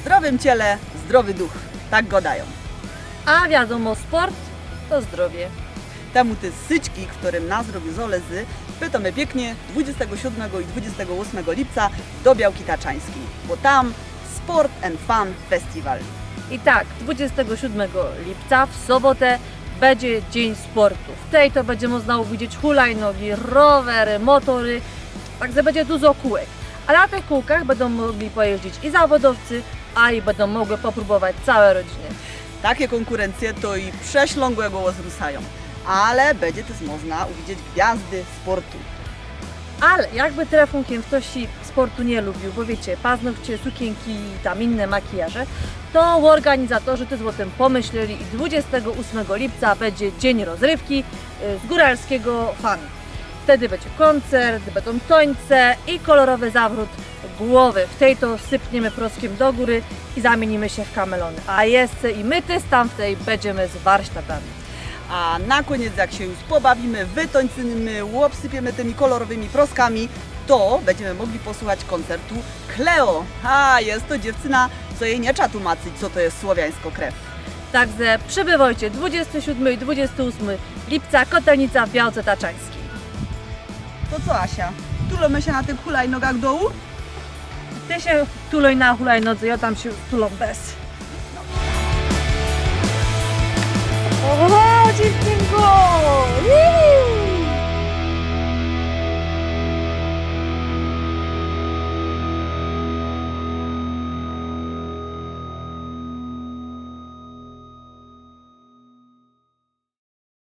Zdrowym ciele zdrowy duch. Tak go dają. A wiadomo, sport to zdrowie. Temu te syczki, którym nas robią zolezy, pytamy pięknie 27 i 28 lipca do Białki Taczańskiej, bo tam Sport and Fun Festival. I tak, 27 lipca w sobotę będzie Dzień Sportu. W tej to będzie można uwidzieć hulajnogi, rowery, motory, także będzie dużo kółek. A na tych kółkach będą mogli pojeździć i zawodowcy, a i będą mogły popróbować całe rodziny. Takie konkurencje to i prześlągłe głos rusają, ale będzie też można uwidzieć gwiazdy sportu. Ale jakby telefonkiem ktoś sportu nie lubił, bo wiecie, paznokcie, sukienki i tam inne makijaże, to organizatorzy też o tym pomyśleli i 28 lipca będzie dzień rozrywki y, z góralskiego fanu. Wtedy będzie koncert, będą tońce i kolorowy zawrót głowy. W tej to sypniemy proskiem do góry i zamienimy się w kamelony. A jeszcze i my też tam w tej będziemy z warsztatami. A na koniec, jak się już pobawimy, wytońcymy, łopsypiemy tymi kolorowymi proskami, to będziemy mogli posłuchać koncertu Cleo. A, jest to dziewczyna, co jej nie trzeba tłumaczyć, co to jest słowiańsko krew. Także przybywajcie 27 i 28 lipca Kotelnica w Białce Taczańskiej. To co, Asia? Tulamy się na tych hulajnogach dołu? Ty się tulej na hulajnodze, ja tam się tulą bez.